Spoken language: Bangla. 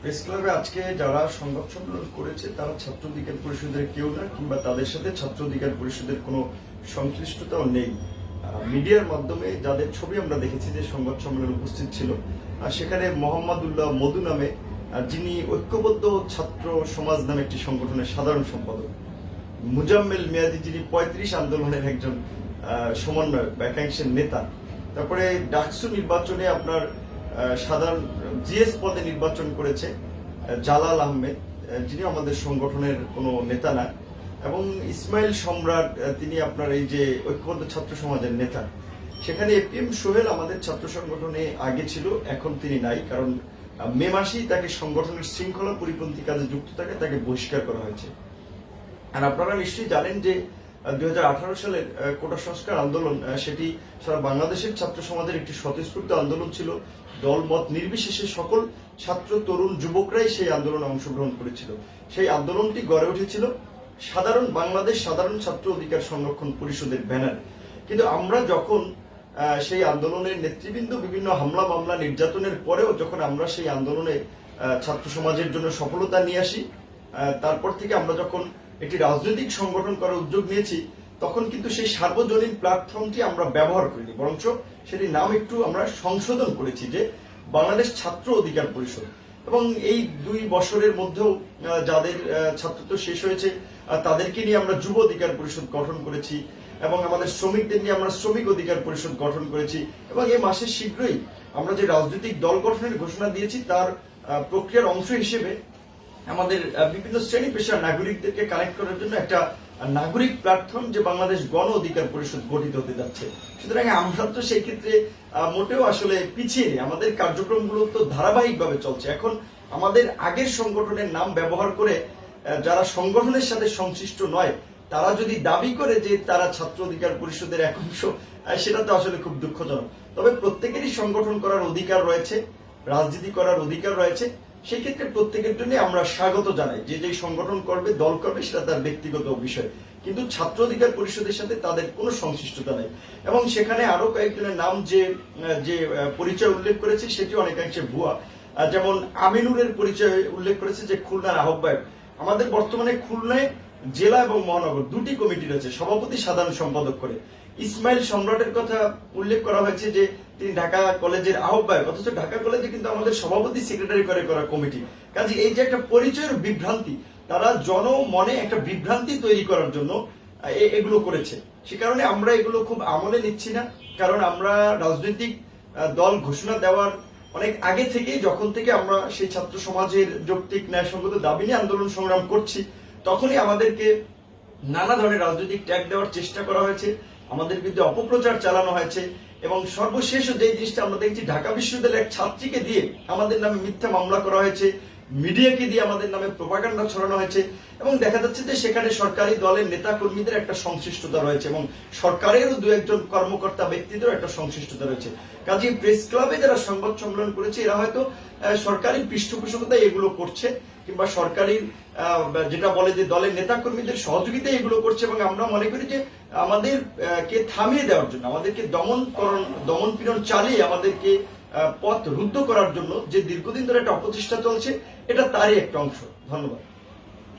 প্রেস ক্লাবে আজকে যারা সংবাদ সম্মেলন করেছে তারা ছাত্র অধিকার পরিষদের কেউ না কিংবা তাদের সাথে ছাত্র অধিকার পরিষদের কোনো সংশ্লিষ্টতাও নেই। মিডিয়ার মাধ্যমে যাদের ছবি আমরা দেখেছি যে সংবাদ উপস্থিত ছিল সেখানে মোহাম্মদুল্লাহ মধু নামে যিনি ঐক্যবদ্ধ ছাত্র সমাজ নামে একটি সংগঠনের সাধারণ সম্পাদক। মুজাম্মেল মিয়াদি যিনি পঁয়ত্রিশ আন্দোলনের একজন আহ, সমন্বয়ক বা নেতা। তারপরে ডাকসু নির্বাচনে আপনার সাধারণ জিএস পদে নির্বাচন করেছে জালাল আহমেদ আহ, যিনি আমাদের সংগঠনের কোনো নেতা না এবং ইসমাইল সম্রাট তিনি আপনার এই যে ঐক্যবদ্ধ ছাত্র সমাজের নেতা। সেখানে এপিএম সোহেল আমাদের ছাত্র সংগঠনে আগে ছিল এখন তিনি নাই কারণ মে মাসেই তাকে সংগঠনের শৃঙ্খলা পরিপন্থী কাজে যুক্ত থাকে তাকে বহিষ্কার করা হয়েছে। আর আপনারা নিশ্চয়ই জানেন যে দুই সালের কোটা সংস্কার আন্দোলন সেটি সারা বাংলাদেশের ছাত্র সমাজের একটি স্বতঃস্ফূর্ত আন্দোলন ছিল। দল মত নির্বিশেষে সকল ছাত্র, তরুণ, যুবকরাই সেই আন্দোলনে অংশগ্রহণ করেছিল। সেই আন্দোলনটি গড়ে উঠেছিল সাধারণ বাংলাদেশ সাধারণ ছাত্র অধিকার সংরক্ষণ পরিষদের ব্যানার। কিন্তু আমরা যখন সেই আন্দোলনের নেতৃবৃন্দ বিভিন্ন হামলা, মামলা নির্যাতনের পরেও যখন আমরা সেই আন্দোলনে ছাত্র সমাজের জন্য সফলতা নিয়ে আসি তারপর থেকে আমরা যখন একটি রাজনৈতিক সংগঠন করার উদ্যোগ নিয়েছি, তখন কিন্তু সেই সার্বজনীন প্ল্যাটফর্মটি আমরা ব্যবহার করিনি, বরঞ্চ সেটির নাম একটু আমরা সংশোধন করেছি যে বাংলাদেশ ছাত্র অধিকার পরিষদ। এবং এই দুই বছরের মধ্যেও যাদের ছাত্রত্ব শেষ হয়েছে তাদেরকে নিয়ে আমরা যুব অধিকার পরিষদ গঠন করেছি এবং আমাদের শ্রমিকদের নিয়ে আমরা শ্রমিক অধিকার পরিষদ গঠন করেছি এবং এই মাসে শীঘ্রই আমরা যে রাজনৈতিক দল গঠনের ঘোষণা দিয়েছি, তার প্রক্রিয়ার অংশ হিসেবে আমাদের বিভিন্ন শ্রেণি পেশার নাগরিকদেরকে কানেক্ট করার জন্য একটা নাগরিক প্ল্যাটফর্ম যে বাংলাদেশ গণ অধিকার পরিষদ গঠিত হতে যাচ্ছে। সুতরাং আমরা তো সেই ক্ষেত্রে মোটেও আসলে পিছিয়ে নেই। আমাদের কার্যক্রমগুলো তো ধারাবাহিকভাবে চলছে। এখন আমাদের আগের সংগঠনের নাম ব্যবহার করে যারা সংগঠনের সাথে সংশ্লিষ্ট নয়, তারা যদি দাবি করে যে তারা ছাত্র অধিকার পরিষদের এক অংশ সেটা তো আসলে খুব দুঃখজনক। তবে প্রত্যেকেরই সংগঠন করার অধিকার রয়েছে, রাজনীতি করার অধিকার রয়েছে। সেই ক্ষেত্রে প্রত্যেকের জন্য আমরা স্বাগত জানাই। যে যে সংগঠন করবে, দল করবে, সেটা তার ব্যক্তিগত বিষয়। কিন্তু ছাত্র অধিকার পরিষদের সাথে তাদের কোনো সংশ্লিষ্টতা নেই। এবং সেখানে আরও কয়েকজনের নাম যে যে পরিচয় উল্লেখ করেছে, সেটি অনেকাংশে ভুয়া। যেমন আমিনুরের পরিচয় উল্লেখ করেছে যে খুলনার আহ্বায়ক। আমাদের বর্তমানে খুলনায় জেলা এবং মহানগর দুটি কমিটি রয়েছে, সভাপতি, সাধারণ সম্পাদক করে। ইসমাইল সম্রাটের কথা উল্লেখ করা হয়েছে যে, তিনি ঢাকা কলেজের আহ্বায়ক, অথচ ঢাকা কলেজে কিন্তু আমাদের সভাপতি, সেক্রেটারি করে করা কমিটি। কাজে এই যে একটা পরিচয়ের বিভ্রান্তি, তারা জনমনে একটা বিভ্রান্তি তৈরি করার জন্য এগুলো করেছে। সে কারণে আমরা এগুলো খুব আমলে নিচ্ছি না, কারণ আমরা রাজনৈতিক দল ঘোষণা দেওয়ার অনেক আগে থেকেই, যখন থেকে আমরা সেই ছাত্র সমাজের যৌক্তিক, ন্যায়সঙ্গত দাবি নিয়ে আন্দোলন সংগ্রাম করছি তখনই আমাদেরকে নানা ধরনের রাজনৈতিক ট্যাগ দেওয়ার চেষ্টা করা হয়েছে, আমাদের বিরুদ্ধে অপপ্রচার চালানো হয়েছে এবং সর্বশেষ যে জিনিসটা আমরা দেখছি, ঢাকা বিশ্ববিদ্যালয়ের এক ছাত্রীকে দিয়ে আমাদের নামে মিথ্যা মামলা করা হয়েছে। মিডিয়াকে দিয়ে আমাদের নামে প্রপাগান্ডা ছড়ানো হয়েছে এবং দেখা যাচ্ছে যে সেখানে সরকারি দলের নেতা কর্মীদের একটা সংশ্লিষ্টতা রয়েছে এবং সরকারেরও দু একজন কর্মকর্তা ব্যক্তিদেরও একটা সংশ্লিষ্টতা রয়েছে। কাজে প্রেস ক্লাবে যারা সংবাদ সম্মেলন করেছে এরা হয়তো সরকারি পৃষ্ঠপোষকতায় এগুলো করছে কিংবা সরকারি যেটা বলে যে দলের নেতা কর্মীদের সহযোগিতায় এগুলো করছে এবং আমরা মনে করি যে আমাদের আহ, কে থামিয়ে দেওয়ার জন্য আমাদেরকে দমনকরণ দমন পীড়ন চালিয়ে আমাদেরকে পথ রুদ্ধ করার জন্য যে দীর্ঘদিন ধরে একটা অপচেষ্টা চলছে, এটা তারই একটা অংশ। ধন্যবাদ।